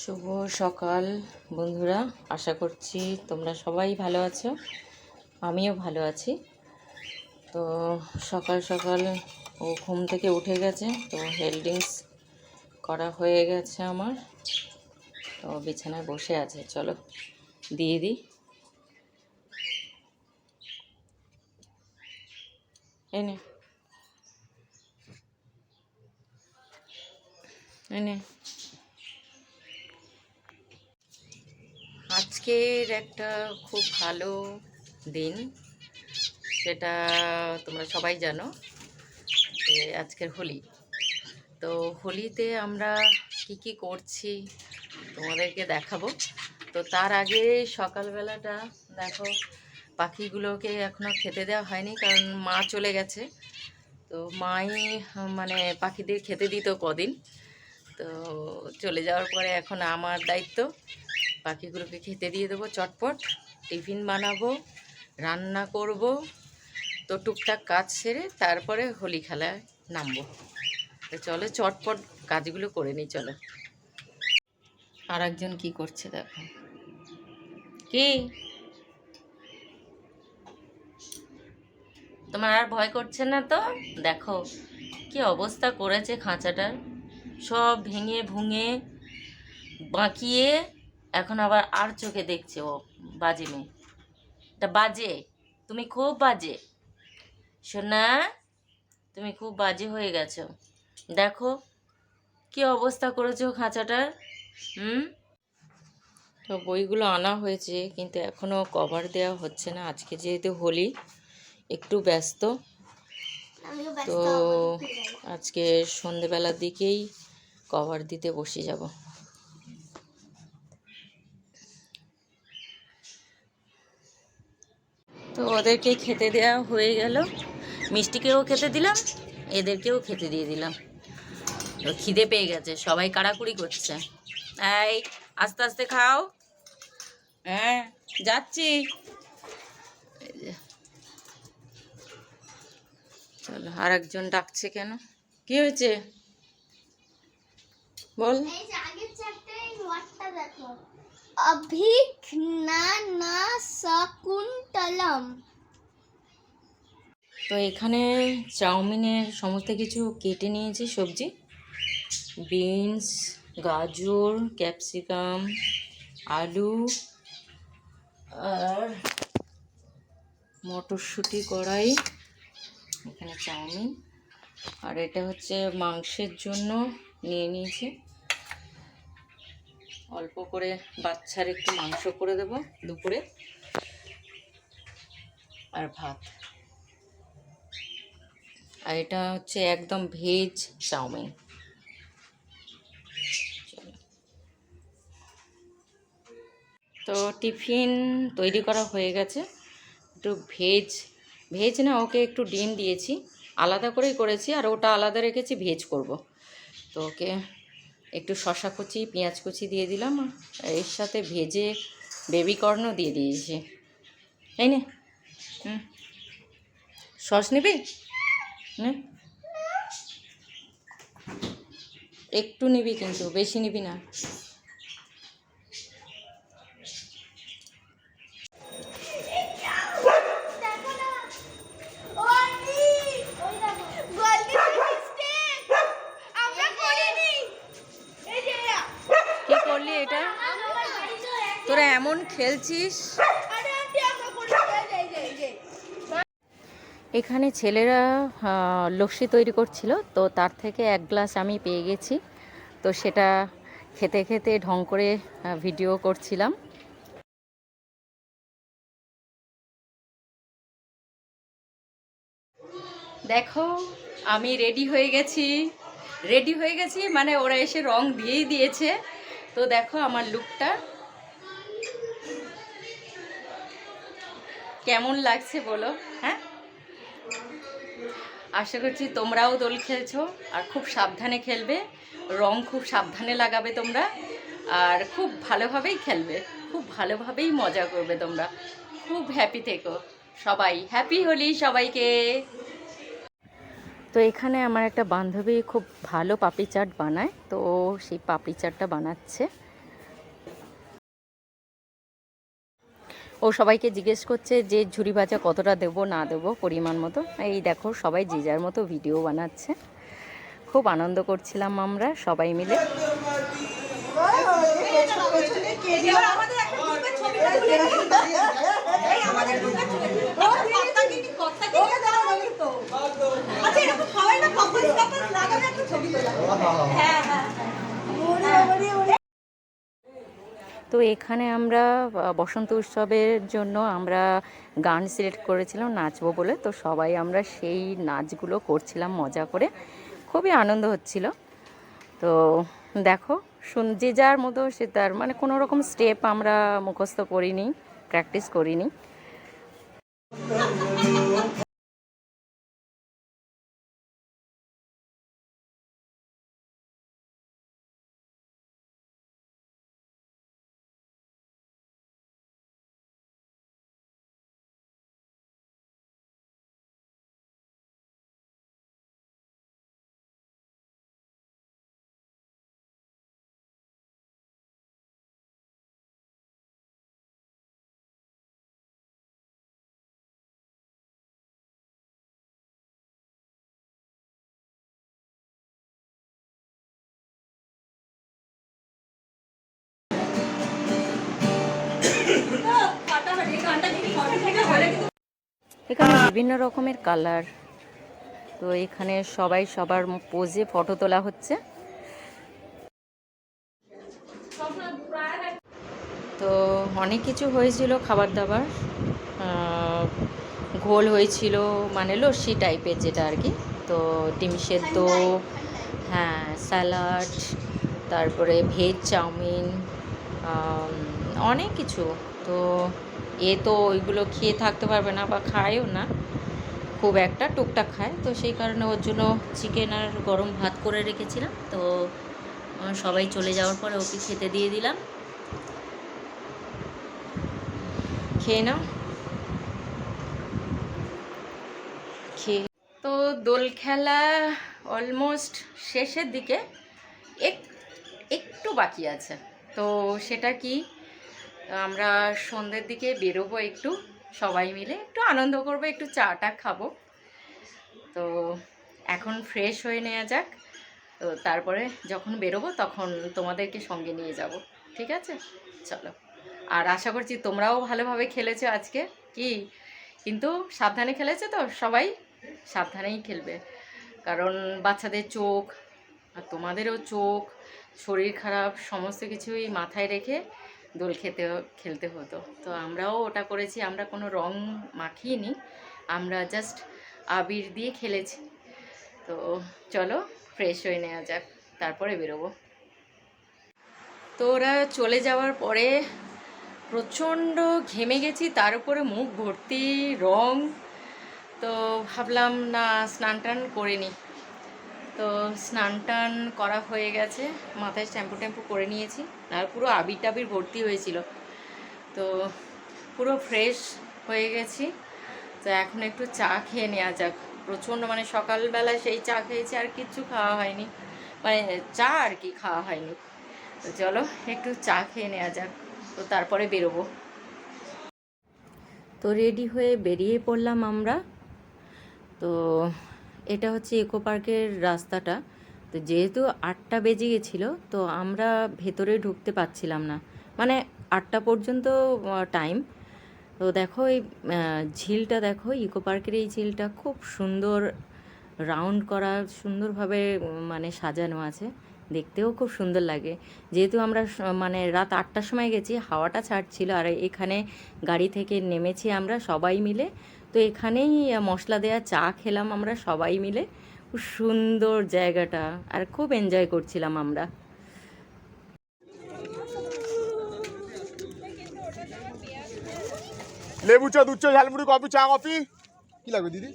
শুভ সকাল, বন্ধুরা। আশা করছি তোমরা সবাই ভালো আছো। আমিও ভালো আছি। তো সকাল সকাল ও ঘুম থেকে উঠে গেছে, তো হেল্ডিংস করা হয়ে গেছে আমার। তো বিছানায় বসে আছে, চলো দিয়ে দিই। এনে এনে আজকের একটা খুব ভালো দিন, সেটা তোমরা সবাই জানো যে আজকের হোলি। তো হোলিতে আমরা কি কি করছি তোমাদেরকে দেখাবো। তো তার আগে সকালবেলাটা দেখো, পাখিগুলোকে এখনও খেতে দেওয়া হয়নি কারণ মা চলে গেছে। তো মাই মানে পাখিদের খেতে দিত কদিন। তো চলে যাওয়ার পরে এখন আমার দায়িত্ব। পাখিগুলোকে খেতে দিয়ে দেবো চটপট। টিফিন বানাবো, রান্না করব, তো টুকটাক কাজ সেরে তারপরে হোলি খেলায় নামবো। তো চলো চটপট কাজগুলো করে নিই, চলো। আর একজন কী করছে দেখো। কি? তোমার আর ভয় করছে না তো? দেখো, কি অবস্থা করেছে খাঁচাটার। সব ভেঙে ভুঙে বাঁকিয়ে এখন আবার আর চোখে দেখছে ও বাজে মেয়ে। তা বাজে? তুমি খুব বাজে। সোনা তুমি খুব বাজে হয়ে গেছো। দেখো কি অবস্থা করেছ খাঁচাটার? হুম? তো বইগুলো আনা হয়েছে কিন্তু এখনও কভার দেওয়া হচ্ছে না। আজকে যেহেতু হোলি একটু ব্যস্ত। তো আজকে সন্ধেবেলার দিকেই কভার দিতে বসে যাব। তো ওদেরকে খেতে দেওয়া হয়ে গেল। মিষ্টিকেও খেতে দিলাম, এদেরকেও খেতে দিয়ে দিলাম। তো খিদে পেয়ে গেছে, সবাই কাড়াকুড়ি করছে। এই, আস্তে আস্তে খাও। হ্যাঁ যাচ্ছি। চলো আর একজন ডাকছে কেন? কি হয়েছে? বল। এই যে আগের চ্যাপ্টারে শকুন্তলম তো এখানে চাউমিনের সমস্ত কিছু কেটে নিয়েছি, সবজি। বিনস, গাজর, ক্যাপসিকাম, আলু আর মটরশুঁটি কড়াই, এখানে চাউমিন। আর এটা হচ্ছে মাংসের জন্য নিয়ে নিয়েছি। অল্প করে বাচ্চার একটু মাংস করে দেব দুপুরে। আর ভাত। আর এটা হচ্ছে একদম ভেজ চাউমিন। তো টিফিন তৈরি করা হয়ে গেছে। একটু ভেজ ভেজ না, ওকে একটু ডিম দিয়েছি। আলাদা করেই করেছি, আর ওটা আলাদা রেখেছি, ভেজ করব। তো ওকে একটু শশা কুচি, পেঁয়াজ কুচি দিয়ে দিলাম। এর সাথে ভেজে বেবি কর্নও দিয়ে দিয়েছি। এই নে? হুম। সস নিবি? একটু নিবি কিন্তু বেশি নিবি না। কি করলি এটা? তোরা এমন খেলছিস আরে আন্টি আমরা করিনি এই যে এই যে এখানে ছেলেরা লস্যি তৈরি করছিল, তো তার থেকে এক গ্লাস আমি পেয়ে গেছি। তো সেটা খেতে খেতে ঢং করে ভিডিও করছিলাম। দেখো, আমি রেডি হয়ে গেছি। রেডি হয়ে গেছি মানে ওরা এসে রং দিয়েই দিয়েছে। তো দেখো আমার লুকটা। কেমন লাগছে বলো? আশা করছি তোমরাও দোল খেলছো আর খুব সাবধানে খেলবে, রং খুব সাবধানে লাগাবে তোমরা আর খুব ভালোভাবেই খেলবে, খুব ভালোভাবেই মজা করবে তোমরা। খুব হ্যাপি থেকো। সবাই হ্যাপি হোলি সবাইকে। তো এখানে আমার একটা বান্ধবী খুব ভালো পাপড়ি চাট বানায়, তো সেই পাপড়ি চাটটা বানাচ্ছে। ও সবাইকে জিজ্ঞেস করছে যে ঝুরি ভাজা কতটা দেবো, না দেবো পরিমাণ মতো। এই দেখো, সবাই যে যার মতো ভিডিও বানাচ্ছে। খুব আনন্দ করছিলাম আমরা সবাই মিলে। তো এখানে আমরা বসন্ত উৎসবের জন্য আমরা গান সিলেক্ট করেছিলাম, নাচবো বলে। তো সবাই আমরা সেই নাচগুলো করছিলাম মজা করে। খুবই আনন্দ হচ্ছিল। তো দেখো, শুন- যে যার মতো সে তার মানে কোনো রকম স্টেপ আমরা মুখস্থ করিনি প্র্যাকটিস করিনি। এখানে বিভিন্ন রকমের কালার। তো এখানে সবাই সবার পোজে ফটো তোলা হচ্ছে। তো অনেক কিছু হয়েছিল খাবার দাবার। ঘোল হয়েছিল মানে লস্যি টাইপের যেটা আর কি। তো ডিম সেদ্ধ হ্যাঁ স্যালাড তারপরে ভেজ চাউমিন অনেক কিছু। তো এ তো ওইগুলো খেয়ে থাকতে পারবে না বা খায়ও না, খুব একটা টুকটাক খায়। তো সেই কারণে ওর জন্য চিকেন আর গরম ভাত করে রেখেছিলাম। তো সবাই চলে যাওয়ার পরে ওকে খেতে দিয়ে দিলাম। খেয়ে নাও। খেয়ে তো দোল খেলা অলমোস্ট শেষের দিকে এক, একটু বাকি আছে। তো সেটা কি? আমরা সন্ধ্যের দিকে বেরোবো একটু, সবাই মিলে। একটু আনন্দ করব, একটু চাটা খাব। তো এখন ফ্রেশ হয়ে নেওয়া যাক। তো তারপরে যখন বেরোবো তখন তোমাদেরকে সঙ্গে নিয়ে যাব। ঠিক আছে? চলো। আর আশা করছি তোমরাও ভালোভাবে খেলেছো আজকে। কি? কিন্তু সাবধানে খেলেছো তো সবাই? সাবধানেই খেলবে। কারণ বাচ্চাদের চোখ আর তোমাদেরও চোখ, শরীর খারাপ, সমস্ত কিছুই মাথায় রেখে দোল খেতে, খেলতে হতো। তো আমরাও ওটা করেছি। আমরা কোনো রং মাখিয়ে আমরা জাস্ট আবির দিয়ে খেলেছি। তো চলো ফ্রেশ হয়ে নেওয়া যাক। তারপরে বেরোবো। তো ওরা চলে যাওয়ার পরে প্রচণ্ড ঘেমে গেছি। তার উপরে মুখ ভর্তি, রং। তো ভাবলাম, না স্নান টান করে নিই তো স্নান টান করা হয়ে গেছে, মাথায় শ্যাম্পু ট্যাম্পু করে নিয়েছি, আর পুরো আবির টাবির ভর্তি হয়েছিল। তো পুরো ফ্রেশ হয়ে গেছি, তো এখন একটু চা খেয়ে নেওয়া যাক। প্রচণ্ড মানে সকালবেলায় সেই চা খেয়েছি, আর কিচ্ছু খাওয়া হয়নি। মানে চা আর কি খাওয়া হয়নি। তো চলো একটু চা খেয়ে নেওয়া যাক, তো তারপরে বেরোবো। তো রেডি হয়ে বেরিয়ে পড়লাম আমরা। তো এটা হচ্ছে ইকো পার্কের রাস্তাটা। তো যেহেতু আটটা বেজে গেছিল, তো আমরা ভেতরে ঢুকতে পারছিলাম না। মানে আটটা পর্যন্ত টাইম তো দেখো এই ঝিলটা দেখো ইকো পার্কের এই ঝিলটা খুব সুন্দর রাউন্ড করা, সুন্দরভাবে মানে সাজানো আছে। দেখতেও খুব সুন্দর লাগে। যেহেতু আমরা মানে রাত আটটার সময় গেছি, হাওয়াটা ছাড়ছিল, আর এখানে গাড়ি থেকে নেমেছি আমরা সবাই মিলে। তো এখানেই মশলা দেওয়া চা খেলাম আমরা সবাই মিলে। খুব সুন্দর জায়গাটা আর খুব এনজয় করছিলাম আমরা। লেবু চা দুধ চা ঝালমুড়ি কফি চা কফি। কি লাগবে দিদি?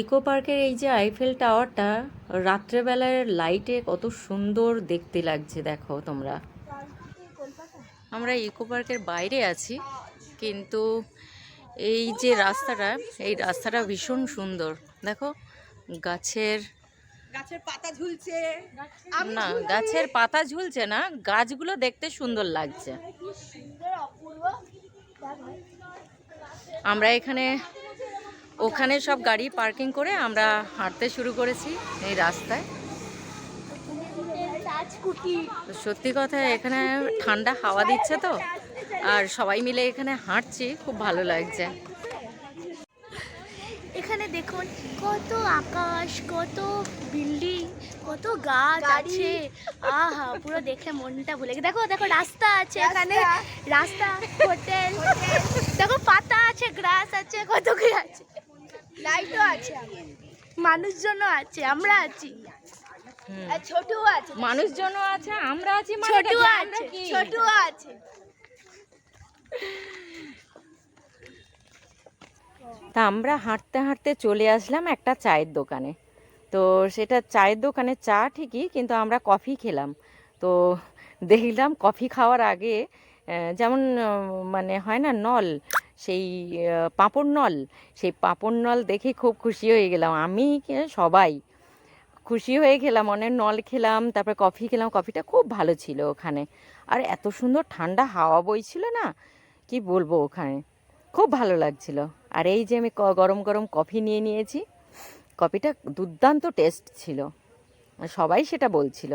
ইকো পার্কের এই যে আইফেল টাওয়ারটা রাত্রেবেলার লাইটে কত সুন্দর দেখতে লাগছে দেখো তোমরা। আমরা ইকো পার্কের বাইরে আছি কিন্তু এই যে রাস্তাটা এই রাস্তাটা ভীষণ সুন্দর। দেখো গাছের গাছের পাতা ঝুলছে। না গাছের পাতা ঝুলছে না গাছগুলো দেখতে সুন্দর লাগছে। আমরা এখানে ওখানে সব গাড়ি পার্কিং করে আমরা হাঁটতে শুরু করেছি এই রাস্তায়। সত্যি কথা এখানে ঠান্ডা হাওয়া দিচ্ছে তো আর সবাই মিলে এখানে হাঁটছি খুব ভালো লাগছে। এখানে দেখুন কত আকাশ কত বিল্ডিং কত গাছ আছে। আহা পুরো দেখে মনটা ভুলে গেছে। দেখো দেখো রাস্তা আছে এখানে। রাস্তা হোটেল। দেখো পাতা আছে গ্রাস আছে কত কি আছে। লাইটও আছে। মানুষজনও আছে আমরা আছি। আর ছোটও আছে। মানুষজনও আছে আমরা আছি মানে? আমরা আছে কি? ছোটও আছে। তা আমরা হাঁটতে হাঁটতে চলে আসলাম একটা চায়ের দোকানে। তো সেটা চায়ের দোকানে চা ঠিকই কিন্তু আমরা কফি খেলাম। তো দেখলাম কফি খাওয়ার আগে যেমন মানে হয় না নল সেই পাঁপড় নল সেই পাঁপড় নল দেখে খুব খুশি হয়ে গেলাম। আমি সবাই। খুশি হয়ে গেলাম অনেক নল খেলাম, তারপরে কফি খেলাম, কফিটা খুব ভালো ছিল ওখানে। আর এত সুন্দর ঠান্ডা হাওয়া বইছিল না, কি বলব ওখানে? খুব ভালো লাগছিল। আর এই যে আমি গরম গরম কফি নিয়ে নিয়েছি, কফিটা দুর্দান্ত টেস্ট ছিল। সবাই সেটা বলছিল।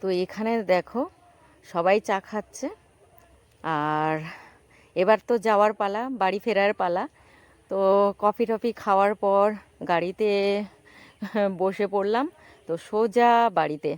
তো এখানে দেখো, সবাই চা খাচ্ছে। আর এবার তো যাওয়ার পালা, বাড়ি ফেরার পালা। তো কফি টফি খাওয়ার পর গাড়িতে বসে পড়লাম। তো সোজা বাড়িতে।